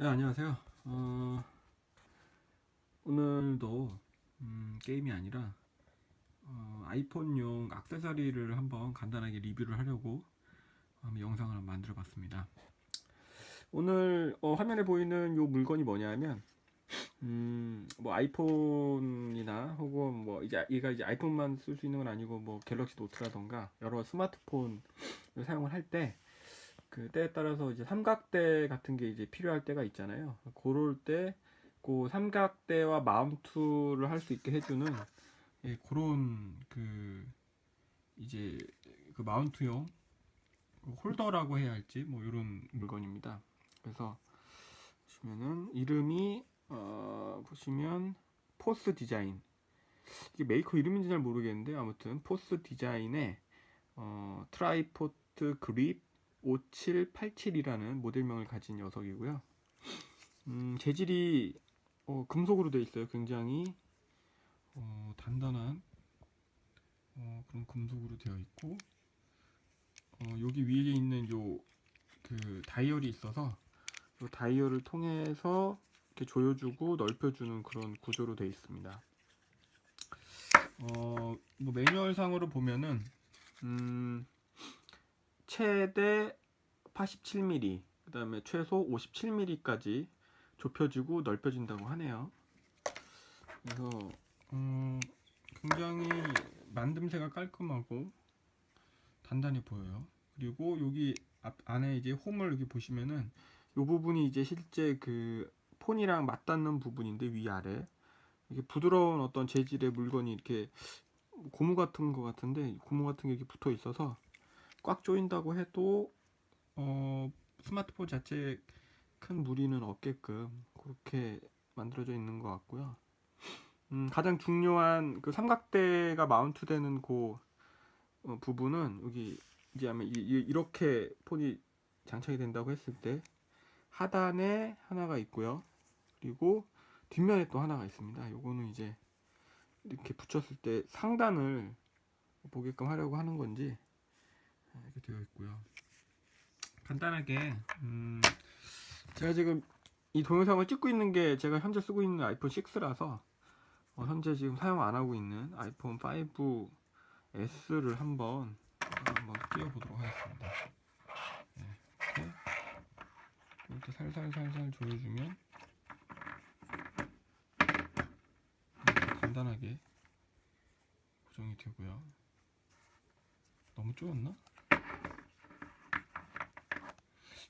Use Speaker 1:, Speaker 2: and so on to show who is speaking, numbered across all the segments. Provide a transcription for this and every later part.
Speaker 1: 네, 안녕하세요. 어, 오늘도 음, 게임이 아니라 어, 아이폰용 액세서리를 한번 간단하게 리뷰를 하려고 한번 영상을 만들어 봤습니다. 오늘 어, 화면에 보이는 요 물건이 뭐냐면 음, 뭐 아이폰이나 혹은 뭐 이제 얘가 이제 아이폰만 쓸 수 있는 건 아니고 뭐 갤럭시 노트라던가 여러 스마트폰을 사용을 할때 그 때에 따라서 이제 삼각대 같은 게 이제 필요할 때가 있잖아요. 그럴 때 그 삼각대와 마운트를 할 수 있게 해주는 예, 그런 그 이제 그 마운트용 그 홀더라고 해야 할지 뭐 이런 물건입니다. 그래서 보시면은 이름이 어 보시면 포스 디자인 이게 메이커 이름인지 잘 모르겠는데 아무튼 포스 디자인의 어 트라이포트 그립 5787이라는 모델명을 가진 녀석이고요. 음, 재질이 어, 금속으로 되어 있어요. 굉장히 어, 단단한 어, 그런 금속으로 되어 있고 어, 여기 위에 있는 요 그 다이얼이 있어서 요 다이얼을 통해서 이렇게 조여주고 넓혀주는 그런 구조로 되어 있습니다. 어, 뭐 매뉴얼상으로 보면은 음, 최대 87mm, 그 다음에 최소 57mm까지 좁혀지고 넓혀진다고 하네요. 그래서 음, 굉장히 만듦새가 깔끔하고 단단해 보여요. 그리고 여기 앞, 안에 이제 홈을 여기 보시면은 이 부분이 이제 실제 그 폰이랑 맞닿는 부분인데 위아래 이게 부드러운 어떤 재질의 물건이 이렇게 고무 같은 거 같은데 고무 같은 게 이렇게 붙어 있어서 꽉 조인다고 해도 어, 스마트폰 자체에 큰 무리는 없게끔 그렇게 만들어져 있는 것 같고요. 음, 가장 중요한 그 삼각대가 마운트되는 그 어, 부분은 여기 이제 아마 이, 이, 이 렇게 폰이 장착이 된다고 했을 때 하단에 하나가 있고요. 그리고 뒷면에 또 하나가 있습니다. 요거는 이제 이렇게 붙였을 때 상단을 보게끔 하려고 하는 건지 이렇게 되어 있고요. 간단하게 음, 제가 지금 이 동영상을 찍고 있는 게 제가 현재 쓰고 있는 아이폰 6라서 어, 현재 지금 사용 안 하고 있는 아이폰 5S를 한번 한번 끼워보도록 하겠습니다. 네, 이렇게 살살살살 조여주면 이렇게 간단하게 고정이 되고요. 너무 쪼였나?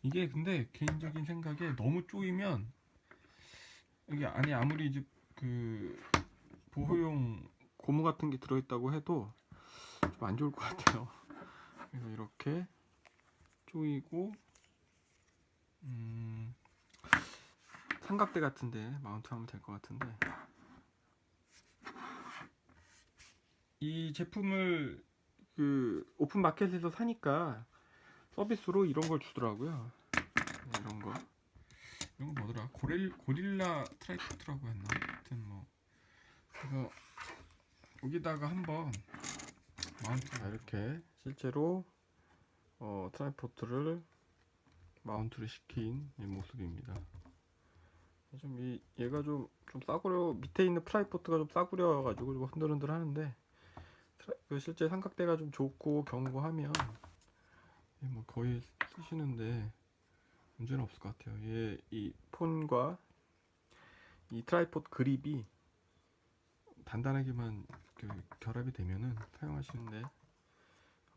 Speaker 1: 이게 근데 개인적인 생각에 너무 쪼이면 이게 안에 아무리 이제 그 보호용 고무 같은 게 들어있다고 해도 좀 안 좋을 것 같아요. 그래서 이렇게 쪼이고 음 삼각대 같은데 마운트하면 될 것 같은데 이 제품을 그 오픈 마켓에서 사니까 서비스로 이런 걸 주더라고요. 네, 이런 거. 이런 거 뭐더라? 고릴, 고릴라 트라이포트라고 했나? 하여튼 뭐. 그래서 여기다가 한번 마운트 이렇게 실제로 어, 트라이포트를 마운트를 시킨 이 모습입니다. 좀 이 얘가 좀 좀 싸구려 밑에 있는 트라이포트가 좀 싸구려가지고 좀 흔들흔들 하는데 트라, 그 실제 삼각대가 좀 좋고 견고하면 뭐 거의 쓰시는데 문제는 없을 것 같아요. 얘 이 폰과 이 트라이포드 그립이 단단하게만 그 결합이 되면은 사용하시는데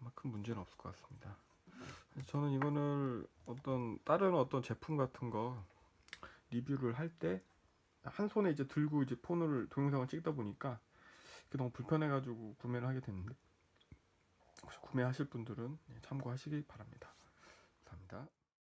Speaker 1: 아마 큰 문제는 없을 것 같습니다. 저는 이거를 어떤 다른 어떤 제품 같은 거 리뷰를 할 때 한 손에 이제 들고 이제 폰을 동영상을 찍다 보니까 너무 불편해가지고 구매를 하게 됐는데 구매하실 분들은 참고하시기 바랍니다. 감사합니다.